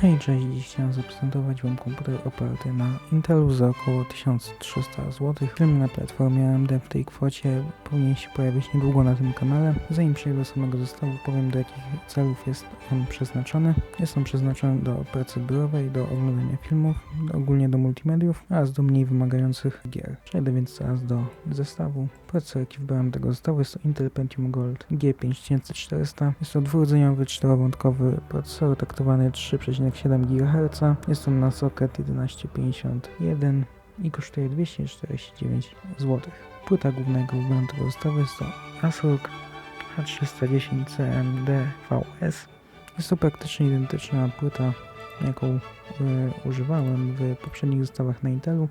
Hej, cześć, dziś chciałem zaprezentować Wam komputer oparty na Intelu za około 1300 zł. Film na platformie AMD w tej kwocie powinien się pojawić niedługo na tym kanale. Zanim przejdę do samego zestawu, powiem do jakich celów jest on przeznaczony. Jest on przeznaczony do pracy biurowej, do oglądania filmów, ogólnie do multimediów oraz do mniej wymagających gier. Przejdę więc teraz do zestawu. Procesor, jaki wybrałem tego zestawu jest to Intel Pentium Gold G5400. Jest to dwurdzeniowy, czterowątkowy procesor taktowany 3,7 GHz. Jest on na socket 1151 i kosztuje 249 zł. Płyta głównego tego zestawu jest to ASRock H310 CMD VS. Jest to praktycznie identyczna płyta, jaką y, używałem w poprzednich zestawach na Intelu.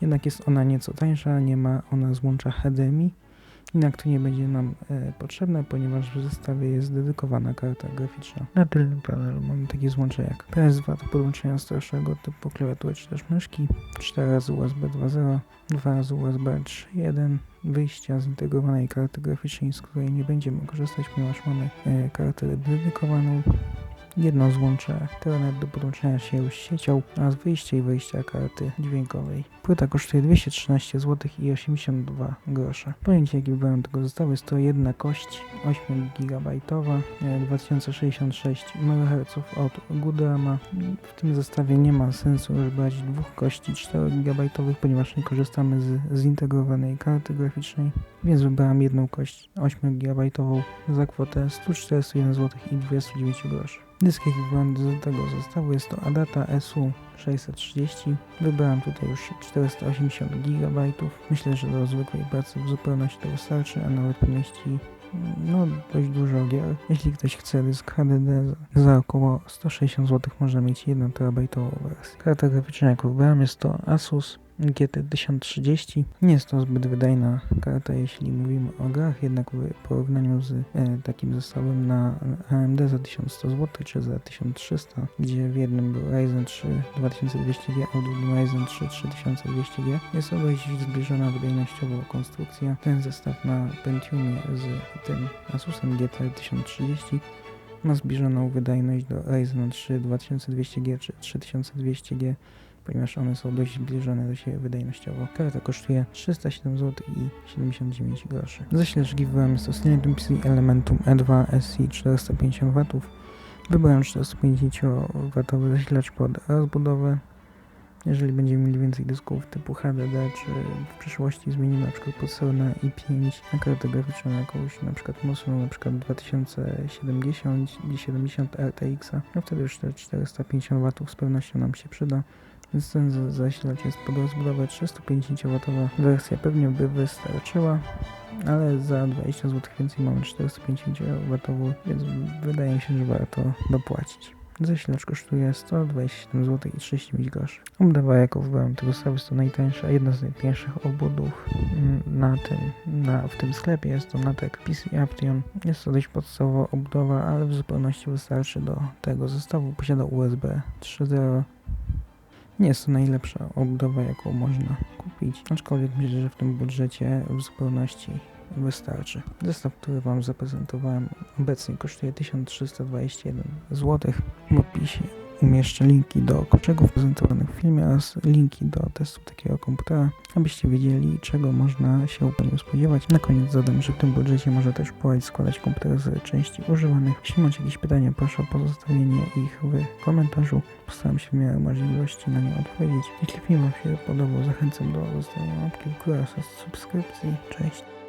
Jednak jest ona nieco tańsza, nie ma ona złącza HDMI. Jednak to nie będzie nam e, potrzebne, ponieważ w zestawie jest dedykowana karta graficzna. Na tylnym panelu mamy takie złącze jak PS2 do podłączenia starszego typu klawiatury czy też myszki, 4 razy USB 2.0, 2 razy USB 3.1, wyjścia zintegrowanej karty graficznej, z której nie będziemy korzystać, ponieważ mamy e, kartę dedykowaną, jedno złącze Ethernet do podłączenia się z siecią oraz wyjście i wejścia karty dźwiękowej. Płyta kosztuje 213 zł i 82 grosze. Pojęcie jakie wybrałem tego zestawu jest to jedna kość 8 GB, e, 2066 MHz od Goodrama. W tym zestawie nie ma sensu brać dwóch kości 4 GB, ponieważ nie korzystamy z zintegrowanej karty graficznej, więc wybrałem jedną kość 8 GB za kwotę 141 zł i 29 groszy. Dysk jaki wybrałem do tego zestawu jest to Adata SU 630. Wybrałem tutaj już 480 GB. Myślę, że do zwykłej pracy w zupełności to wystarczy, a nawet pomieści no dość dużo gier. Jeśli ktoś chce dysk HDD za około 160 zł można mieć 1 terabajtową wersję. Karta graficzna jaką wybrałem jest to Asus GT 1030. Nie jest to zbyt wydajna karta, jeśli mówimy o grach, jednak w porównaniu z e, takim zestawem na AMD za 1100 zł czy za 1300, gdzie w jednym był Ryzen 3 2200G, a w drugim Ryzen 3 3200G, jest to dość zbliżona wydajnościowo konstrukcja. Ten zestaw na Pentiumie z tym Asusem GT 1030 ma zbliżoną wydajność do Ryzen 3 2200G czy 3200G ponieważ one są dość zbliżone do siebie wydajnościowo. Karta kosztuje 307 zł i 79 groszy. Zasilacz wybrałem jest Silent PC Elementum E2 SI 450 W. Wybrałem 450 W zasilacz pod rozbudowę. Jeżeli będziemy mieli więcej dysków typu HDD, czy w przyszłości zmienimy na przykład procesor na i5, na kartę graficzną jakąś, na przykład mocną, na przykład 2070, 70 RTX, no wtedy już te 450 W z pewnością nam się przyda. Więc ten zasilacz jest pod rozbudowę 350W wersja pewnie by wystarczyła, ale za 20 zł więcej mamy 450W, więc wydaje mi się, że warto dopłacić. Zasilacz kosztuje 127 zł i 35 groszy. Obudowa jaką wybrałem tego serwisu to najtańsza, jedna z najtańszych obudów na tym, na, w tym sklepie. Jest to Natek PC Aption. Jest to dość podstawowa obudowa, ale w zupełności wystarczy do tego zestawu. Posiada USB 3.0 nie jest to najlepsza obudowa, jaką można kupić, aczkolwiek myślę, że w tym budżecie w zupełności wystarczy. Zestaw, który Wam zaprezentowałem obecnie kosztuje 1321 zł. W opisie umieszczę linki do koczegów prezentowanych w filmie oraz linki do testu takiego komputera, abyście wiedzieli, czego można się po nim spodziewać. Na koniec dodam, że w tym budżecie można też próbować składać komputer z części używanych. Jeśli macie jakieś pytania, proszę o pozostawienie ich w komentarzu. Postaram się w miarę możliwości na nie odpowiedzieć. Jeśli film Wam się podobał, zachęcam do zostawienia łapki w górę oraz subskrypcji. Cześć!